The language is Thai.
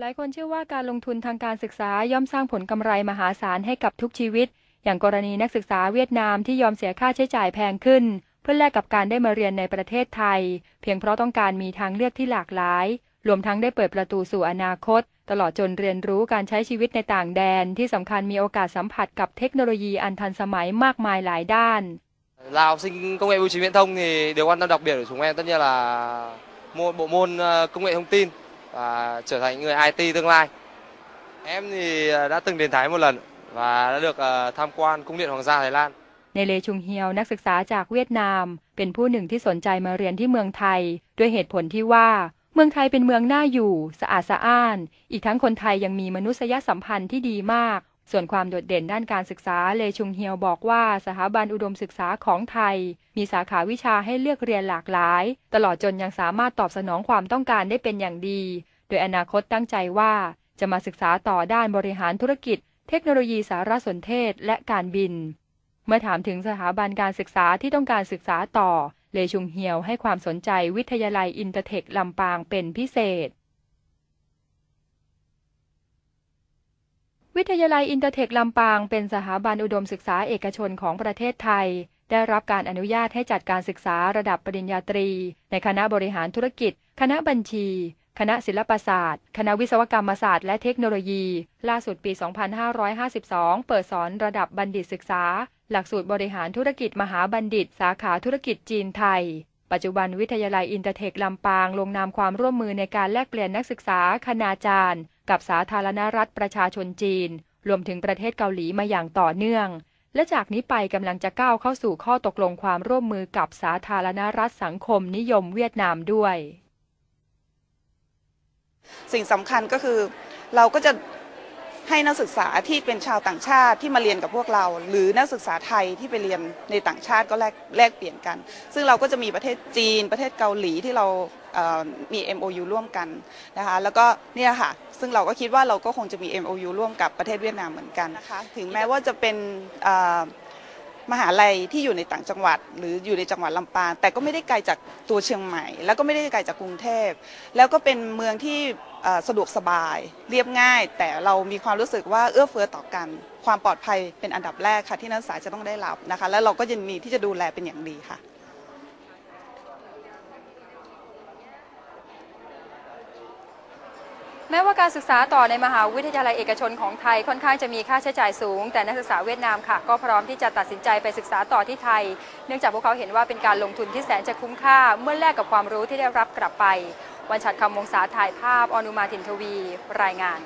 หลายคนเชื่อว่าการลงทุนทางการศึกษาย่อมสร้างผลกำไรมหาศาลให้กับทุกชีวิต อย่างกรณีนักศึกษาเวียดนามที่ยอมเสียค่าใช้จ่ายแพงขึ้น เพื่อแลกกับการได้มาเรียนในประเทศไทย เพียงเพราะต้องการมีทางเลือกที่หลากหลาย รวมทั้งได้เปิดประตูสู่อนาคต ตลอดจนเรียนรู้การใช้ชีวิตในต่างแดน ที่สำคัญมีโอกาสสัมผัสกับเทคโนโลยีอันทันสมัยมากมายหลายด้าน Là học sinh công nghệ bưu chính viễn thông thì điều quan tâm đặc biệt của chúng em tất nhiên là môn bộ môn công nghệ thông tin và trở thành người IT tương lai. Em thì đã từng đến Thái một lần và đã được tham quan cung điện Hoàng gia Thái Lan. ในเลชุงเฮียวนักศึกษาจากเวียดนาม เป็นผู้หนึ่งที่สนใจมาเรียนที่เมืองไทย ด้วยเหตุผลที่ว่า เมืองไทยเป็นเมืองน่าอยู่ สะอาดสะอ้าน อีกทั้งคนไทยยังมีมนุษยสัมพันธ์ที่ดีมาก ส่วนความโดดเด่นด้านการศึกษาเลชุงเฮียวบอกว่าสถาบันอุดมศึกษาของไทย มีสาขาวิชาให้เลือกเรียนหลากหลาย ตลอดจนยังสามารถตอบสนองความต้องการได้เป็นอย่างดี โดยอนาคตตั้งใจว่า จะมาศึกษาต่อด้านบริหารธุรกิจ เทคโนโลยีสารสนเทศและการบิน เมื่อถามถึงสถาบันการศึกษาที่ต้องการศึกษาต่อ เลชุงเฮียวให้ความสนใจวิทยาลัยอินเตอร์เทคลำปางเป็นพิเศษ วิทยาลัยอินเตอร์เทคลำปางเป็นสถาบันอุดมศึกษาเอกชนของประเทศไทย ได้รับการอนุญาตให้จัดการศึกษาระดับปริญญาตรี ในคณะบริหารธุรกิจ คณะบัญชี คณะศิลปศาสตร์ คณะวิศวกรรมศาสตร์และเทคโนโลยี ล่าสุดปี 2552 เปิดสอนระดับบัณฑิตศึกษา หลักสูตรบริหารธุรกิจมหาบัณฑิต สาขาธุรกิจจีนไทยปัจจุบันวิทยาลัยอินเตอร์เทคลำปางลงนามความร่วมมือในการแลกเปลี่ยนนักศึกษา คณาจารย์ กับสาธารณรัฐประชาชนจีน รวมถึงประเทศเกาหลีมาอย่างต่อเนื่อง และจากนี้ไปกำลังจะก้าวเข้าสู่ข้อตกลงความร่วมมือกับสาธารณรัฐสังคมนิยมเวียดนามด้วย สิ่งสำคัญก็คือเราก็จะให้นักศึกษาที่เป็นชาวต่างชาติที่มาเรียนกับพวกเรา หรือนักศึกษาไทยที่ไปเรียนในต่างชาติก็แลกแลกเปลี่ยนกัน ซึ่งเราก็จะมีประเทศจีนประเทศเกาหลีที่เรา มี MOU ร่วมกันนะคะแล้วก็เนี่ยค่ะซึ่งเราก็คิดว่าเราก็คงจะมี MOU ร่วมกับประเทศเวียดนามเหมือนกันนะคะถึงแม้ว่าจะเป็นเอ่อมหาลัยที่อยู่ในต่างจังหวัด หรืออยู่ในจังหวัดลำปางแต่ก็ไม่ได้ไกลจากตัวเชียงใหม่ แล้วก็ไม่ได้ไกลจากกรุงเทพ แล้วก็เป็นเมืองที่เอ่อสะดวกสบาย เรียบง่าย แต่เรามีความรู้สึกว่าเอื้อเฟื้อต่อกัน ความปลอดภัยเป็นอันดับแรกค่ะที่นักศึกษาจะต้องได้รับนะคะ แล้วเราก็ยินดีที่จะดูแลเป็นอย่างดีค่ะ แม้ว่าการศึกษาต่อในมหาวิทยาลัยเอกชนของไทยค่อนข้างจะมีค่าใช้จ่ายสูง แต่นักศึกษาเวียดนามค่ะก็พร้อมที่จะตัดสินใจไปศึกษาต่อที่ไทย เนื่องจากพวกเขาเห็นว่าเป็นการลงทุนที่แสนจะคุ้มค่า เมื่อแลกกับความรู้ที่ได้รับกลับไป วันชัดคำมงสาถ่ายภาพอนุมาถินทวี รายงาน